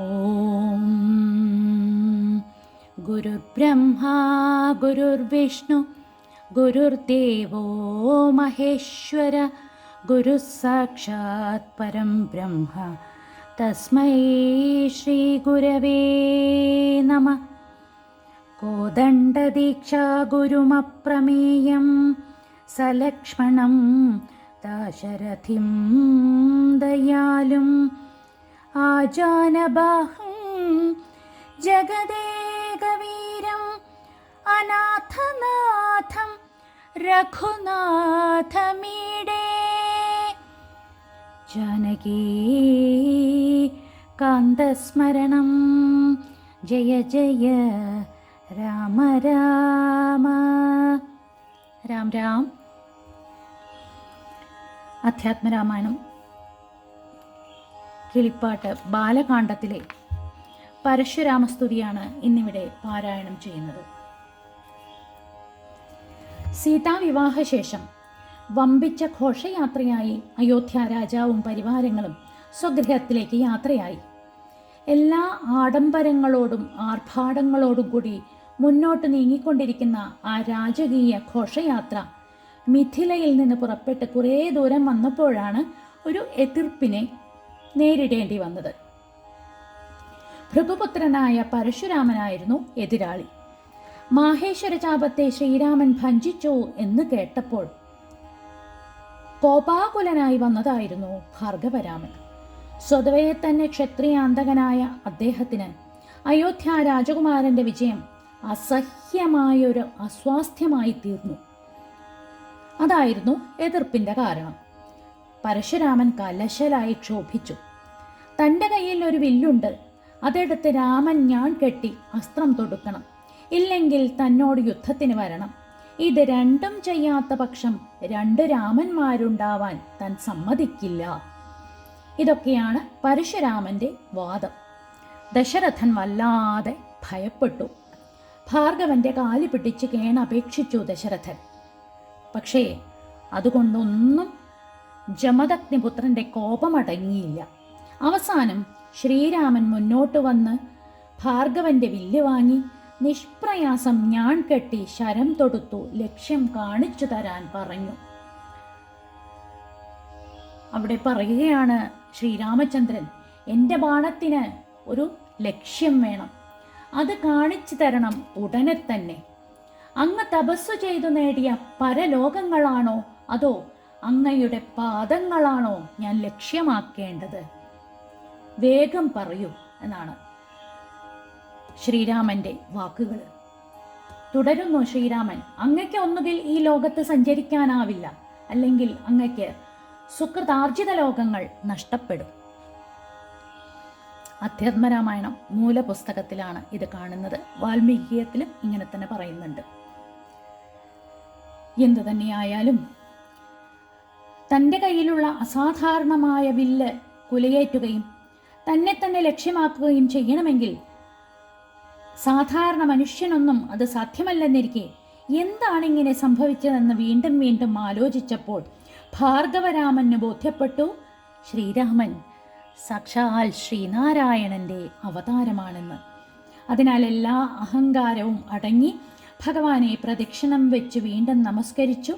ॐ गुरुर्ब्रह्मा गुरुर्विष्णु गुरुर्देवो महेश्वर गुरुः साक्षात् परं ब्रह्म तस्मै श्रीगुरवे नमः कोदण्डदीक्षा गुरुमप्रमेयं सलक्ष्मणं दाशरथिं दयालुम् ആജാനബാഹം ജഗദേകവീരം അനാഥനാഥം രഘുനാഥമീടേ. ജാനകീ കാന്തസ്മരണം. ജയ ജയ രാമ രാമ. രാം രാം. അധ്യാത്മരാമായണം. കിളിപ്പാട്ട് ബാലകാണ്ഡത്തിലെ പരശുരാമസ്തുതിയാണ് ഇന്നിവിടെ പാരായണം ചെയ്യുന്നത്. സീതാവിവാഹശേഷം വമ്പിച്ച ഘോഷയാത്രയായി അയോധ്യ രാജാവും പരിവാരങ്ങളും സ്വഗൃഹത്തിലേക്ക് യാത്രയായി. എല്ലാ ആഡംബരങ്ങളോടും ആർഭാടങ്ങളോടും കൂടി മുന്നോട്ട് നീങ്ങിക്കൊണ്ടിരിക്കുന്ന ആ രാജകീയ ഘോഷയാത്ര മിഥിലയിൽ നിന്ന് പുറപ്പെട്ട് കുറേ ദൂരം വന്നപ്പോഴാണ് ഒരു എതിർപ്പിനെ നേരിടേണ്ടി വന്നത്. ഭൃഗുപുത്രനായ പരശുരാമനായിരുന്നു എതിരാളി. മാഹേശ്വര ചാപത്തെ ശ്രീരാമൻ ഭഞ്ജിച്ചു എന്ന് കേട്ടപ്പോൾ കോപാകുലനായി വന്നതായിരുന്നു ഭാർഗവരാമൻ. സ്വതവേ തന്നെ ക്ഷത്രിയാന്തകനായ അദ്ദേഹത്തിന് അയോധ്യ രാജകുമാരന്റെ വിജയം അസഹ്യമായൊരു അസ്വാസ്ഥ്യമായി തീർന്നു. അതായിരുന്നു എതിർപ്പിന്റെ കാരണം. പരശുരാമൻ കലശലായി ക്ഷോഭിച്ചു. തന്റെ കയ്യിൽ ഒരു വില്ലുണ്ട്. അതെടുത്ത് രാമൻ ഞാൻ കെട്ടി അസ്ത്രം തൊടുക്കണം. ഇല്ലെങ്കിൽ തന്നോട് യുദ്ധത്തിന് വരണം. ഇത് രണ്ടും ചെയ്യാത്ത പക്ഷം രണ്ട് രാമന്മാരുണ്ടാവാൻ താൻ സമ്മതിക്കില്ല. ഇതൊക്കെയാണ് പരശുരാമന്റെ വാദം. ദശരഥൻ വല്ലാതെ ഭയപ്പെട്ടു. ഭാർഗവന്റെ കാലി പിടിച്ച് കേണപേക്ഷിച്ചു ദശരഥൻ. പക്ഷേ അതുകൊണ്ടൊന്നും ജമദഗ്നിപുത്രന്റെ കോപമടങ്ങിയില്ല. അവസാനം ശ്രീരാമൻ മുന്നോട്ട് വന്ന് ഭാർഗവന്റെ വില്ല് വാങ്ങി നിഷ്പ്രയാസം ഞാൻ കെട്ടി ശരം തൊടുത്തു ലക്ഷ്യം കാണിച്ചു തരാൻ പറഞ്ഞു. അവിടെ പറയുകയാണ് ശ്രീരാമചന്ദ്രൻ എന്റെ ബാണത്തിന് ഒരു ലക്ഷ്യം വേണം. അത് കാണിച്ചു തരണം ഉടനെ തന്നെ. അങ്ങ് തപസ്സു ചെയ്തു നേടിയ പരലോകങ്ങളാണോ അതോ അങ്ങയുടെ പാദങ്ങളാണോ ഞാൻ ലക്ഷ്യമാക്കേണ്ടത്? വേഗം പറയൂ എന്നാണ് ശ്രീരാമന്റെ വാക്കുകൾ തുടരുന്നു ശ്രീരാമൻ അങ്ങയ്ക്ക് ഒന്നുകിൽ ഈ ലോകത്ത് സഞ്ചരിക്കാനാവില്ല അല്ലെങ്കിൽ അങ്ങയ്ക്ക് സുഹൃതാർജിത ലോകങ്ങൾ നഷ്ടപ്പെടും. അധ്യാത്മരാമായണം മൂലപുസ്തകത്തിലാണ് ഇത് കാണുന്നത്. വാൽമീകിയത്തിലും ഇങ്ങനെ തന്നെ പറയുന്നുണ്ട്. എന്തു തന്നെയായാലും തന്റെ കയ്യിലുള്ള അസാധാരണമായ വില്ല് കുലയേറ്റുകയും തന്നെ തന്നെ ലക്ഷ്യമാക്കുകയും ചെയ്യണമെങ്കിൽ സാധാരണ മനുഷ്യനൊന്നും അത് സാധ്യമല്ലെന്നിരിക്കെ എന്താണ് ഇങ്ങനെ സംഭവിച്ചതെന്ന് വീണ്ടും വീണ്ടും ആലോചിച്ചപ്പോൾ ഭാർഗവരാമന് ബോധ്യപ്പെട്ടു ശ്രീരാമൻ സാക്ഷാൽ ശ്രീനാരായണന്റെ അവതാരമാണെന്ന്. അതിനാൽ എല്ലാ അഹങ്കാരവും അടങ്ങി ഭഗവാനെ പ്രദക്ഷിണം വെച്ച് വീണ്ടും നമസ്കരിച്ചു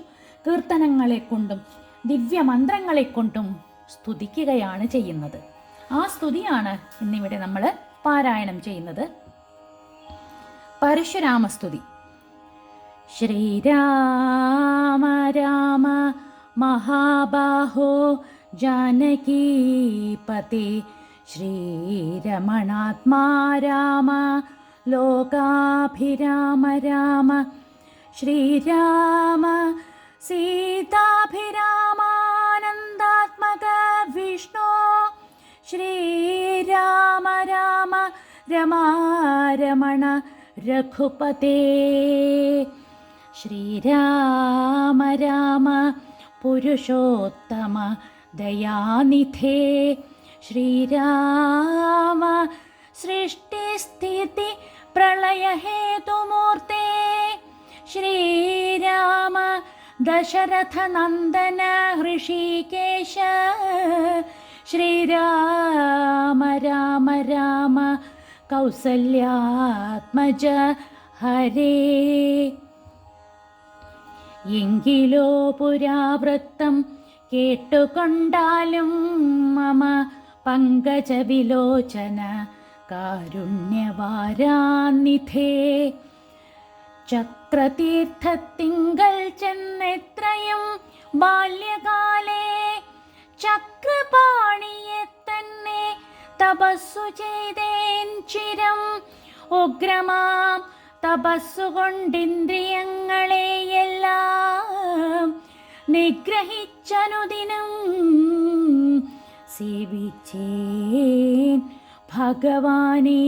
കീർത്തനങ്ങളെ കൊണ്ടും ദിവ്യമന്ത്രങ്ങളെ കൊണ്ടും സ്തുതിക്കുകയാണ് ചെയ്യുന്നത്. ആ സ്തുതിയാണ് ഇന്നിവിടെ നമ്മൾ പാരായണം ചെയ്യുന്നത്. പരശുരാമസ്തുതി. ശ്രീരാമ രാമ മഹാബാഹോ ജാനകീപതി ശ്രീരമണാത്മാ രാമ ലോകാഭിരാമ രാമ. ശ്രീരാമ सीताभिरामानन्दात्मक विष्णो श्रीराम राम रमा रमण रघुपते श्रीराम राम पुरुषोत्तम दयानिधे श्रीराम सृष्टिस्थिति प्रलयहेतुमूर्ते श्रीराम दशरथनन्दन हृषीकेश श्रीराम राम രാമ കൗസല്യാത്മജ ഹരേ എങ്കിലോ പുരാവൃത്തം കേട്ടുകൊണ്ടാലും മമ പങ്കജവിലോചന കാരുണ്യവാരാന്നിധേ ചക്രതീർത്ഥത്തിങ്കൽ ചെന്നെത്രയും ബാല്യകാലേ ചക്രപാണിയെ തന്നെ തപസ്സു ചെയ്തേൻ ചിരം. ഉഗ്രമാം തപസ്സുകൊണ്ടിന്ദ്രിയങ്ങളെയെല്ലാം നിഗ്രഹിച്ചനുദിനം സേവിച്ചേൻ ഭഗവാനേ.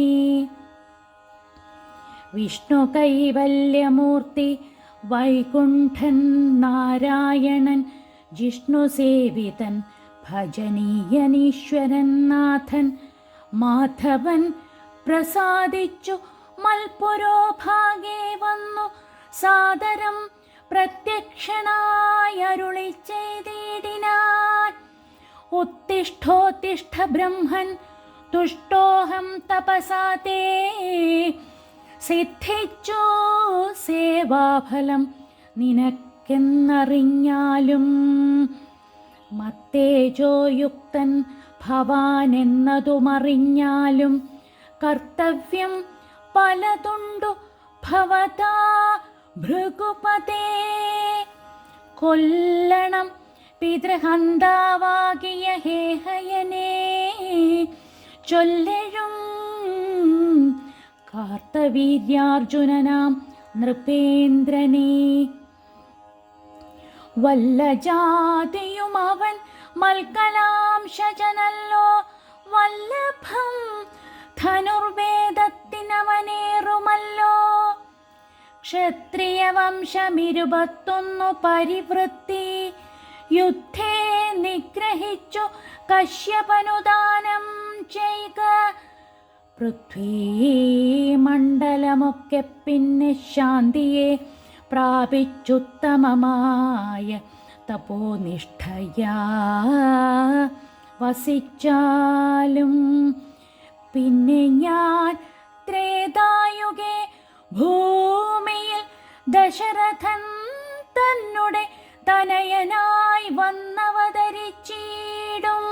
വിഷ്ണു കൈവല്യമൂർത്തി വൈകുണ്ഠൻ നാരായണൻ ജിഷ്ണു സേവിതൻ ഭജനീയനീശ്വരൻ നാഥൻ. മാധവൻ പ്രസാദിച്ചു മൽപുരോഭാഗേ വന്നു സാദരം പ്രത്യക്ഷനായരുളി ചെയ്തിടിനാൻ. ഉത്തിഷ്ഠോത്തിഷ്ഠ ബ്രഹ്മൻ തുഷ്ടോഹം തപസാ തേ. സിദ്ധിച്ചു സേവാഫലം നിനക്കെന്നറിഞ്ഞാലും മത്തേജോയുക്തൻ ഭവാൻ എന്നതുമറിഞ്ഞാലും കർത്തവ്യം പലതുണ്ടു ഭവതാ ഭൃഗുപതേ. കൊല്ലണം പിതൃഹന്താവാകിയ ഹേഹയനേ. ചൊല്ലഴും കാർത്തവീര്യാർജുനനാം നൃപേന്ദ്രനേ. വല്ല ജാതിയും അവൻ മൽക്കലാംശജനല്ലോ വല്ലഭം ധനുർവേദത്തിനവനേറുമല്ലോ. ക്ഷത്രിയ വംശമിരുപത്തൊന്നു പരിവൃത്തി. യുദ്ധേ നിഗ്രഹിച്ചു കശ്യപനുദാനം ചെയ്ക. പൃഥ്വീമണ്ഡലമൊക്കെ പിന്നെ ശാന്തിയെ പ്രാപിച്ചുത്തമമായ തപോനിഷ്ഠയാ. വസിച്ചാലും പിന്നെ ഞാൻ ത്രേതായുഗേ ഭൂമിയിൽ ദശരഥൻ തന്നെ തനയനായി വന്നവതരിച്ചിടും.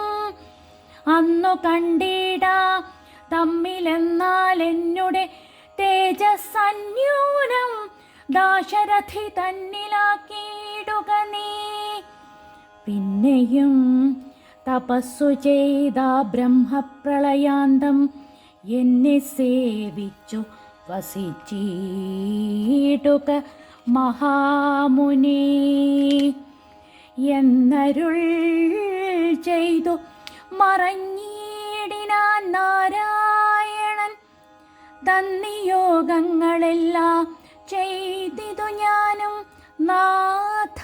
അന്നു കണ്ടിടാം തമ്മിലെന്നാൽ എന്നുടെ തേജസ്സന്യൂനം ദാശരഥി തന്നിലാക്കിയിടുക നീ. പിന്നെയും തപസ്സു ചെയ്ത ബ്രഹ്മപ്രളയാന്തം എന്നെ സേവിച്ചു വസിച്ചിടുക മഹാമുനി. എന്നരുൾ ചെയ്തു മറഞ്ഞിടിനാൻ നാരായണൻ. തന്നിയോഗങ്ങളെല്ലാം ചെയ്തിതു ഞാനും. നാഥ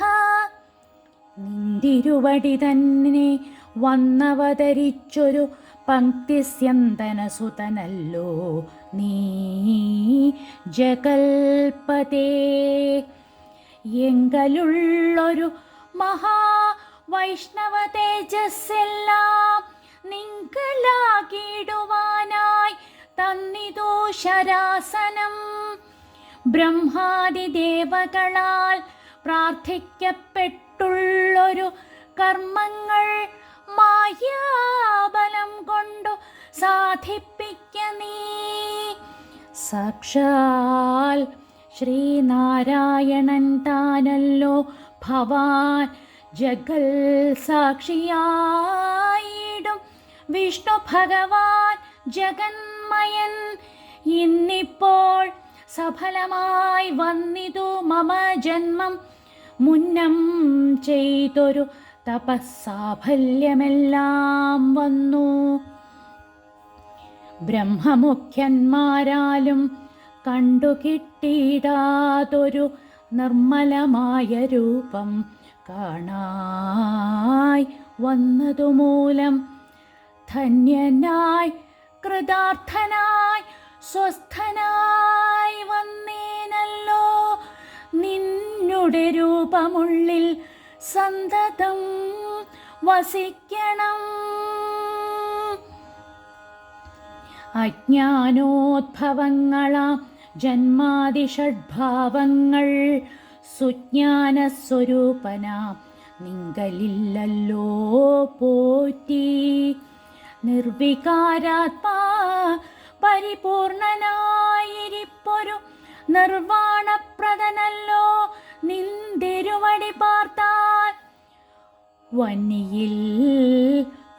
നിന്തിരുവടി തന്നെ വന്നവതരിച്ചൊരു പങ്ക്തിസ്യന്തനസുതനല്ലോ നീ. ജഗൽപതേ എങ്കലുള്ളൊരു മഹാ വൈഷ്ണവ തേജസ്സെല്ലാം നിങ്കലാകിടുവാനായി തന്നിതോ ശരാസനം ബ്രഹ്മാദിദേവകളാൽ പ്രാർത്ഥിക്കപ്പെട്ടുള്ളൊരു കർമ്മങ്ങൾ മായാബലം കൊണ്ടു സാധിപ്പിക്ക നീ. സാക്ഷാൽ ശ്രീനാരായണൻ താനല്ലോ ഭവാൻ ജഗൽ സാക്ഷിയായിടും വിഷ്ണു ഭഗവാൻ ജഗന്മയൻ ഇന്നിപ്പോൾ സഫലമായി വന്നിതു മമ ജന്മം. മുന്നം ചെയ്തൊരു തപസ്സാഫല്യമെല്ലാം വന്നു. ബ്രഹ്മമുഖ്യന്മാരാലും കണ്ടു കിട്ടിയിടാതൊരു നിർമ്മലമായ രൂപം കാണായി വന്നതുമൂലം ധന്യനായി കൃതാർത്ഥനായി സ്വസ്ഥനായി വന്നേനല്ലോ. നിന്നുടെ രൂപമുള്ളിൽ സന്തതം വസിക്കണം. അജ്ഞാനോദ്ഭവങ്ങളാം ജന്മാതിഷഡ്ഭാവങ്ങൾ സുജ്ഞാനസ്വരൂപനാം നിങ്കലില്ലല്ലോ പോറ്റി. നിർവികാരാത്മാ പരിപൂർണനായിരിപ്പൊരു നിർവാണപ്രദനല്ലോ. നിന്തിരുവടി പാർത്താൽ വന്നിയിൽ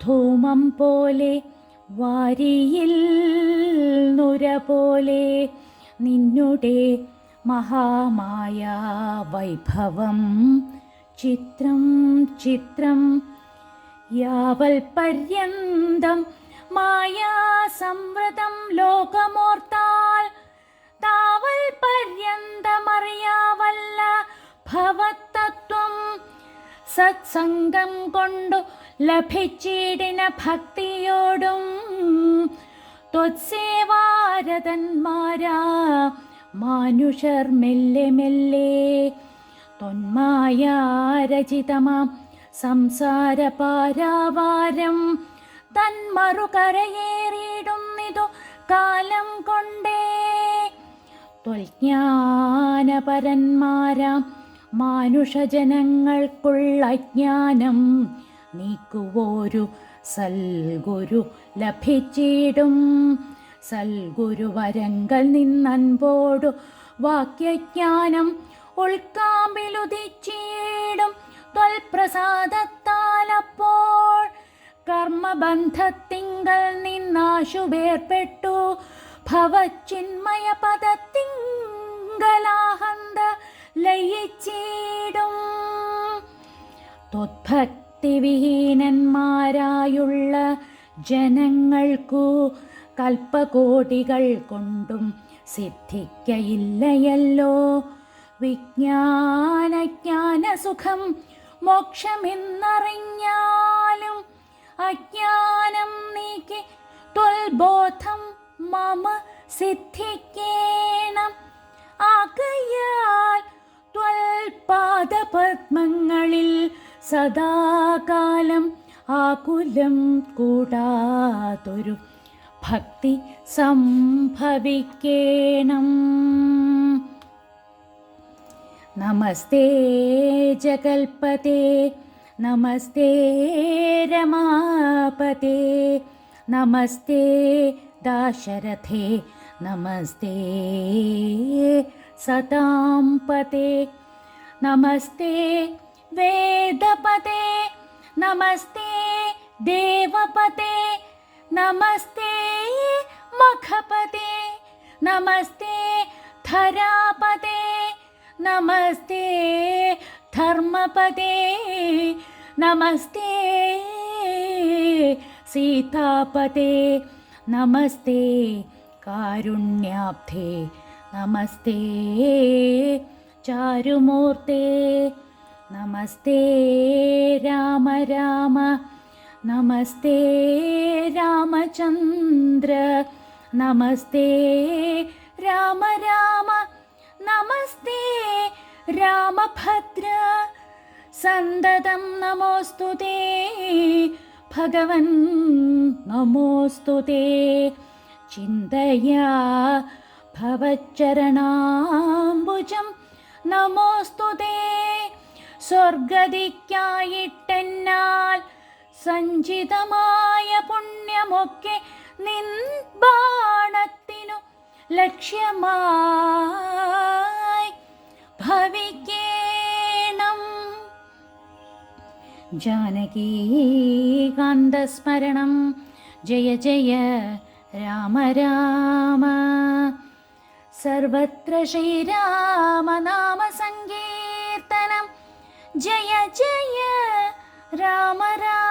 ധൂമം പോലെ വാരിയിൽ നുര പോലെ നിന്നുടെ മഹാമായ വൈഭവം. ചിത്രം ചിത്രം യാവൽ പര്യന്തം മായാ സംവൃതം ലോകമോർത്താൽ. താവൽ പര്യന്തമറിയാവല്ല ഭവത്തത്വം. സത്സംഗം കൊണ്ടു ലഭിച്ചിടിന ഭക്തിയോടും ത്വത്സേവാരതന്മാരാ മാനുഷർ മെല്ലെ മെല്ലെ തൊന്മായാരചിതമാം. സംസാര പാരാവാരം തന്മറുകരയേറിയിടുന്നിതു കാലം കൊണ്ടേ. തൊൽജ്ഞാനപരന്മാരാം മാനുഷജനങ്ങൾക്കുള്ള അജ്ഞാനം നീക്കുവോരു സൽഗുരു ലഭിച്ചിടും. സൽഗുരുവരങ്കൽ നിന്നൻപോടു വാക്യജ്ഞാനം ഉൾക്കാമ്പിലുദിച്ചിടും ത്വൽപ്രസാദത്താലപ്പോൾ കർമ്മബന്ധത്തിങ്കൽ നിന്നാശുവേർപ്പെട്ടു ഭവചിന്മയ പദത്തിങ്കലാഹന്ത ലയിച്ചീടും. ത്വത്ഭക്തിവിഹീനന്മാരായുള്ള ജനങ്ങൾക്കു കൽപ്പകോടികൾ കൊണ്ടും സിദ്ധിക്കയില്ലയല്ലോ. വിജ്ഞാനജ്ഞാനസുഖം മോക്ഷമെന്നറിഞ്ഞാലും അജ്ഞാനം നീക്കി ത്വൽബോധം മമ സിദ്ധിക്കേണം. ആകയാൽ ത്വൽപാദപത്മങ്ങളിൽ സദാകാലം ആകുലം കൂടാതൊരു ഭക്തി സംഭവിക്കേണം. नमस्ते जगल्पते नमस्ते रमापते नमस्ते दाशरथे नमस्ते सतां पते नमस्ते वेदपते नमस्ते देवपते नमस्ते मखपते नमस्ते थरापते നമസ്തേ ധർമ്മപതേ നമസ്തേ സീതാപതേ നമസ്തേ കാരുണ്യാബ്ധേ നമസ്തേ ചാരുമൂർത്തേ നമസ്തേ രാമ രാമ നമസ്തേ രാമചന്ദ്ര നമസ്തേ രാമ രാമ നമസ്തേ രാമഭദ്ര. സന്തതം നമോസ്തു ഭഗവൻ നമോസ്തു തേ. ചിന്തയാ ഭവച്ചരണാംബുജം നമോസ്തു സ്വർഗതിക്കായിട്ടെന്നാൽ സഞ്ചിതമായ പുണ്യമൊക്കെ നിൻ ബാണത്തിനു ലക്ഷ്യമായി ഭവിക്കേണം ജാനകീകാന്തസ്മരണം ജയ ജയ രാമ രാമ. സർവത്ര ശ്രീരാമനാമസങ്കീർത്തനം ജയ ജയ രാമ രാമ.